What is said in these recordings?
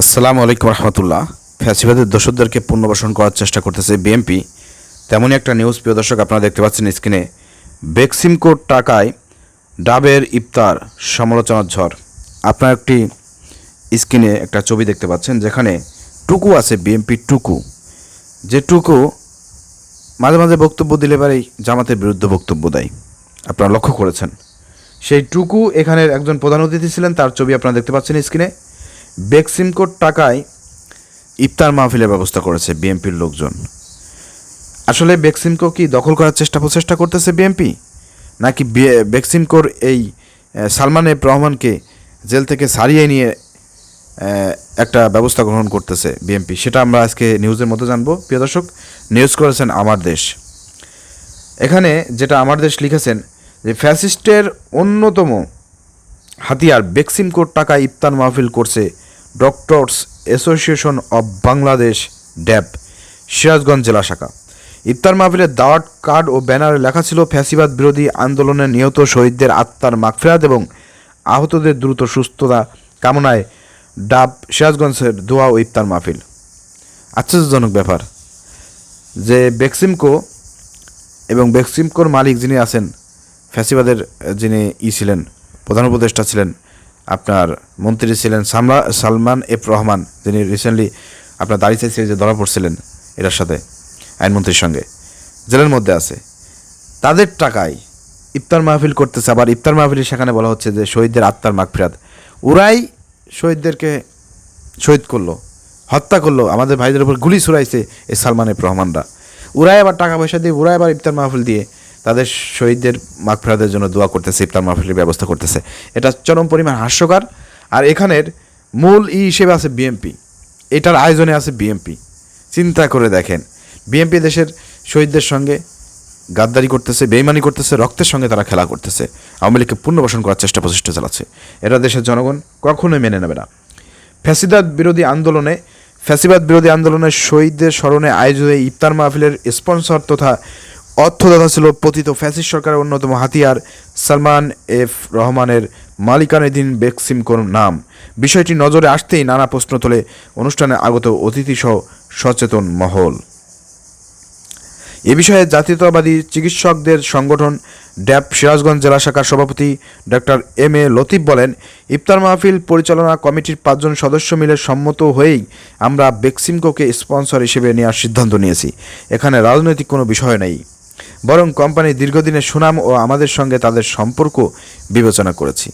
আসসালামু আলাইকুম রহমতুল্লাহ। ফ্যাসিবাদের দোষরদেরকে পুনর্বাসন করার চেষ্টা করতেছে বিএমপি তেমনই একটা নিউজ প্রিয় দর্শক, আপনারা দেখতে পাচ্ছেন স্ক্রিনে বেক্সিমকোর টাকায় ডাবের ইফতার সমালোচনার ঝড়। আপনার একটি স্ক্রিনে একটা ছবি দেখতে পাচ্ছেন, যেখানে টুকু আছে বিএমপি টুকু। যে টুকু মাঝে মাঝে বক্তব্য দিলে পারেই জামাতের বিরুদ্ধে বক্তব্য দেয়। আপনারা লক্ষ্য করেছেন। সেই টুকু এখানের একজন প্রধান অতিথি ছিলেন, তার ছবি আপনারা দেখতে পাচ্ছেন স্ক্রিনে বেক্সিমকোর টাকায় ইফতার মাহফিলের ব্যবস্থা করেছে বিএনপির লোকজন। আসলে বেক্সিমকো কি দখল করার চেষ্টা প্রচেষ্টা করতেছে বিএনপি? নাকি বেক্সিমকোর এই সালমান এফ রহমানকে জেল থেকে সারিয়ে নিয়ে একটা ব্যবস্থা গ্রহণ করতেছে বিএনপি? সেটা আমরা আজকে নিউজের মধ্যে জানব। প্রিয় দর্শক, নিউজ করেছেন আমার দেশ। এখানে যেটা আমার দেশ লিখেছেন যে, ফ্যাসিস্টের অন্যতম হাতিয়ার বেক্সিমকোর টাকা ইফতার মাহফিল করছে doctors association of Bangladesh, DAB, Sirajganj জেলা শাখা। ইফতার মাহফিলের দাওয়াত কার্ড ও ব্যানারে লেখা ছিল ফ্যাসিবাদ বিরোধী আন্দোলনে নিহত শহীদদের আত্মার মাগফিরাত এবং আহতদের দ্রুত সুস্থতা কামনায় ডাব সিরাজগঞ্জের দোয়া ও ইফতার মাহফিল। আশ্চর্যজনক ব্যাপার যে বেক্সিমকো এবং বেক্সিমকোর মালিক যিনি আছেন, ফ্যাসিবাদের যিনি ই ছিলেন, প্রধান উপদেষ্টা ছিলেন আপনার মন্ত্রী ছিলেন সামলা সালমান এফ রহমান, যিনি রিসেন্টলি আপনার দাঁড়িয়ে চাইছে যে ধরা পড়ছিলেন এটার সাথে, আইনমন্ত্রীর সঙ্গে। জেলের মধ্যে আছে। তাদের টাকায় ইফতার মাহফিল করতেছে। আবার ইফতার মাহফিলের সেখানে বলা হচ্ছে যে শহীদদের আত্মার মাগফিরাত। ওরাই শহীদদেরকে শহীদ করল, হত্যা করল। আমাদের ভাইদের উপর গুলি ছুড়াইছে এই সালমান এফ রহমানরা। ওরাই আবার টাকা পয়সা দিয়ে, ওরাই আবার ইফতার মাহফিল দিয়ে তাদের শহীদদের মাগফিরাতের জন্য দোয়া করতেছে, ইফতার মাহফিলের ব্যবস্থা করতেছে। এটা চরম পরিমাণ হাস্যকর। আর এখানের মূল ই হিসেবে আছে বিএমপি। এটার আয়োজনে আছে বিএমপি। চিন্তা করে দেখেন, বিএমপি দেশের শহীদদের সঙ্গে গাদ্দারি করতেছে, বেইমানি করতেছে, রক্তের সঙ্গে তারা খেলা করতেছে। আওয়ামী লীগকে পুনর্বাসন করার চেষ্টা প্রচেষ্টা চালাচ্ছে। এটা দেশের জনগণ কখনোই মেনে নেবে না। ফ্যাসিবাদ বিরোধী আন্দোলনে, ফ্যাসিবাদ বিরোধী আন্দোলনের শহীদদের স্মরণে আয়োজিত ইফতার মাহফিলের স্পন্সর তথা অর্থদাতা ছিল পতিত ফ্যাসিস্ট সরকারের অন্যতম হাতিয়ার সালমান এফ রহমানের মালিকানাধীন বেক্সিমকোর নাম। বিষয়টি নজরে আসতেই নানা প্রশ্ন তোলে অনুষ্ঠানে আগত অতিথিসহ সচেতন মহল। এ বিষয়ে জাতীয়তাবাদী চিকিৎসকদের সংগঠন ড্যাব সিরাজগঞ্জ জেলা শাখার সভাপতি ডক্টর এম এ লতিফ বলেন, ইফতার মাহফিল পরিচালনা কমিটির পাঁচজন সদস্য মিলে সম্মত হয়েই আমরা বেক্সিমকোকে স্পন্সর হিসেবে নেওয়ার সিদ্ধান্ত নিয়েছি। এখানে রাজনৈতিক কোনো বিষয় নেই। বরং কোম্পানির দীর্ঘদিনের সুনাম ও আমাদের সঙ্গে তাদের সম্পর্ক বিবেচনা করেছি।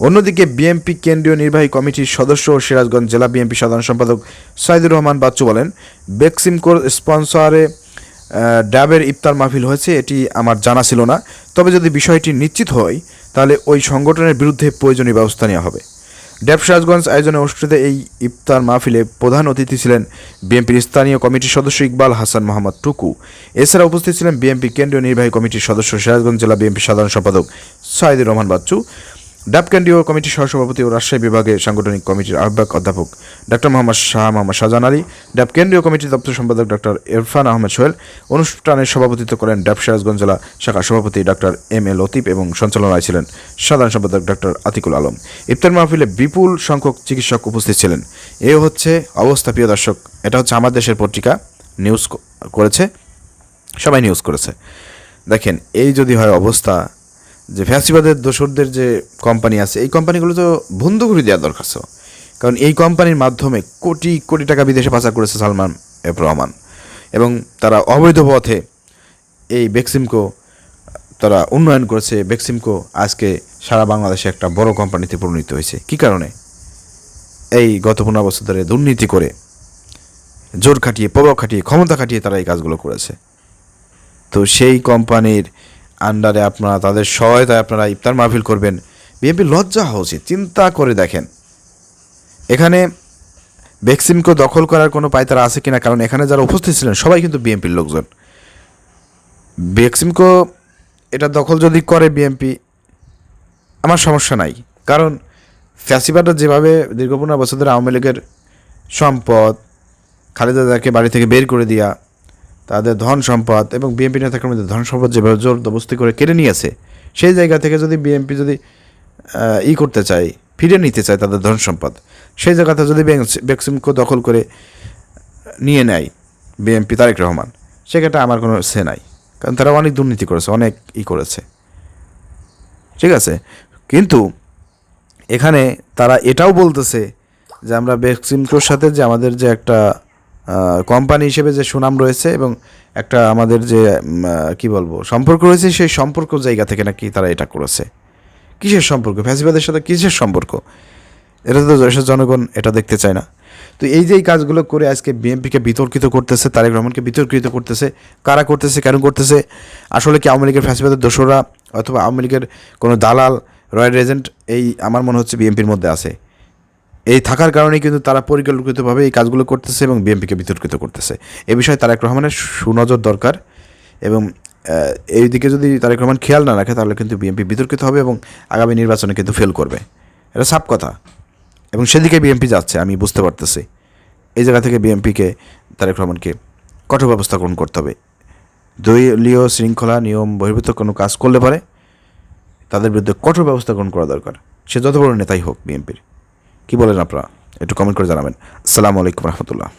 অন্যদিকে বিএমপি কেন্দ্রীয় নির্বাহী কমিটির সদস্য ও সিরাজগঞ্জ জেলা বিএনপি সাধারণ সম্পাদক সাইদুর রহমান বাচ্চু বলেন বেক্সিমকোর স্পন্সরে আহ, ড্যাবের ইফতার মাহফিল হয়েছে এটি আমার জানা ছিল না। তবে যদি বিষয়টি নিশ্চিত হয় তাহলে ওই সংগঠনের বিরুদ্ধে প্রয়োজনীয় ব্যবস্থা নেওয়া হবে। ড্যাব আয়োজনে অনুষ্ঠিত এই ইফতার মাহফিলে প্রধান অতিথি ছিলেন বিএনপির স্থানীয় কমিটির সদস্য ইকবাল হাসান মোহাম্মদ টুকু। এছাড়া উপস্থিত ছিলেন বিএনপি কেন্দ্রীয় নির্বাহী কমিটির সদস্য সিরাজগঞ্জ জেলা বিএনপি সাধারণ সম্পাদক সাইদুর রহমান বাচ্চু। ডাব কেন্দ্রীয় কমিটির সহসভাপতি ও রাজশাহী বিভাগে সাংগঠনিক কমিটির আহ্বায়ক অধ্যাপক ডক্টর মোহাম্মদ শাহ মোহাম্মদ শাহজান আলী ডাব কেন্দ্রীয় কমিটির দপ্তর সম্পাদক ডক্টর ইরফান আহমেদ সোহেল, অনুষ্ঠানের সভাপতিত্ব করেন ডাব সিরাজগঞ্জ জেলা শাখা সভাপতি ডক্টর এম এ লতিফ এবং সঞ্চালনায় ছিলেন সাধারণ সম্পাদক ডক্টর আতিকুল আলম। ইফতার মাহফিলে বিপুল সংখ্যক চিকিৎসক উপস্থিত ছিলেন। এ হচ্ছে অবস্থা, প্রিয় দর্শক। এটা হচ্ছে আমার দেশের পত্রিকা। নিউজ করেছে। সবাই নিউজ করেছে। দেখেন, এই যদি হয় অবস্থা যে ফ্যাসিবাদের দোসরদের যে কোম্পানি আছে, এই কোম্পানিগুলো তো বন্ধ করে দেওয়া দরকার ছিল। কারণ এই কোম্পানির মাধ্যমে কোটি কোটি টাকা বিদেশে পাচার করেছে সালমান এফ রহমান। এবং তারা অবৈধ পথে এই বেক্সিমকো, তারা উন্নয়ন করেছে। বেক্সিমকো আজকে সারা বাংলাদেশে একটা বড় কোম্পানিতে পরিণত হয়েছে। কি কারণে? এই গত পনেরো বছর ধরে দুর্নীতি করে জোর খাটিয়ে, প্রভাব খাটিয়ে, ক্ষমতা খাটিয়ে তারা এই কাজগুলো করেছে। তো সেই কোম্পানির আন্ডারে আপনারা, তাদের সহায়তায় আপনারা ইফতার মাহফিল করবেন। বিএনপি লজ্জা হওয়া উচিত চিন্তা করে দেখেন। এখানে বেক্সিমকে দখল করার কোনো পায়তারা আছে কিনা, কারণ এখানে যারা উপস্থিত ছিলেন সবাই কিন্তু বিএনপির লোকজন। বেক্সিমকো এটা দখল যদি করে বিএনপি, আমার সমস্যা নাই। কারণ ফ্যাসিবাটা যেভাবে দীর্ঘ পনেরো বছর ধরে আওয়ামী লীগের সম্পদ, খালেদা জিয়াকে বাড়ি থেকে বের করে দেওয়া তাদের ধন সম্পদ এবং বিএনপি নেতাদের মধ্যে ধন সম্পদ যেভাবে জোর দবস্তি করে কেড়ে নিয়েছে, সেই জায়গা থেকে যদি বিএনপি যদি ই করতে চায় ফিরে নিতে চায় তাদের ধন সম্পদ, সেই জায়গাতে যদি বেক্স- বেক্সিমকো দখল করে নিয়ে নেয় বিএমপি তারেক রহমান, সেক্ষেত্রে আমার কোনো সে নাই। কারণ তারা অনেক দুর্নীতি করেছে, অনেক ই করেছে। ঠিক আছে? কিন্তু এখানে তারা এটাও বলতেছে যে আমরা বেক্সিমকোর সাথে যে আমাদের যে একটা কোম্পানি হিসেবে যে সুনাম রয়েছে এবং একটা আমাদের যে কি বলব, সম্পর্ক রয়েছে, সেই সম্পর্ক জায়গা থেকে নাকি তারা এটা করেছে। কিসের সম্পর্ক? ফ্যাসিবাদের সাথে কিসের সম্পর্ক? এটা তো জনগণ এটা দেখতে চায় না। তো এই যে এই কাজগুলো করে আজকে বিএনপিকে বিতর্কিত করতেছে, তারেক রহমানকে বিতর্কিত করতেছে, কারা করতেছে, কেন করতেছে, আসলে কি আওয়ামী লীগের ফ্যাসিবাদের দোসররা অথবা আওয়ামী লীগের কোনো দালাল রয়্যাল এজেন্ট এই আমার মনে হচ্ছে বিএনপির মধ্যে আছে। এই থাকার কারণেই কিন্তু তারা পরিকল্পিতভাবে এই কাজগুলো করতেছে এবং বিএনপিকে বিতর্কিত করতেছে। এ বিষয়ে তারেক রহমানের সুনজর দরকার এবং এই দিকে যদি তারেক রহমান খেয়াল না রাখে, তাহলে কিন্তু বিএনপি বিতর্কিত হবে এবং আগামী নির্বাচনে কিন্তু ফেল করবে। এটা সাপ কথা। এবং সেদিকে বিএনপি যাচ্ছে, আমি বুঝতে পারতেছি। এই জায়গা থেকে বিএনপিকে, তারেক রহমানকে কঠোর ব্যবস্থা গ্রহণ করতে হবে। দলীয় শৃঙ্খলা নিয়ম বহির্ভূত কোনো কাজ করলে পারে, তাদের বিরুদ্ধে কঠোর ব্যবস্থা গ্রহণ করা দরকার। সে যত বড় নেতাই হোক বিএনপির। কী বলেন আপনারা? একটু কমেন্ট করে জানাবেন। আসসালামু আলাইকুম রহমতুল্লাহ।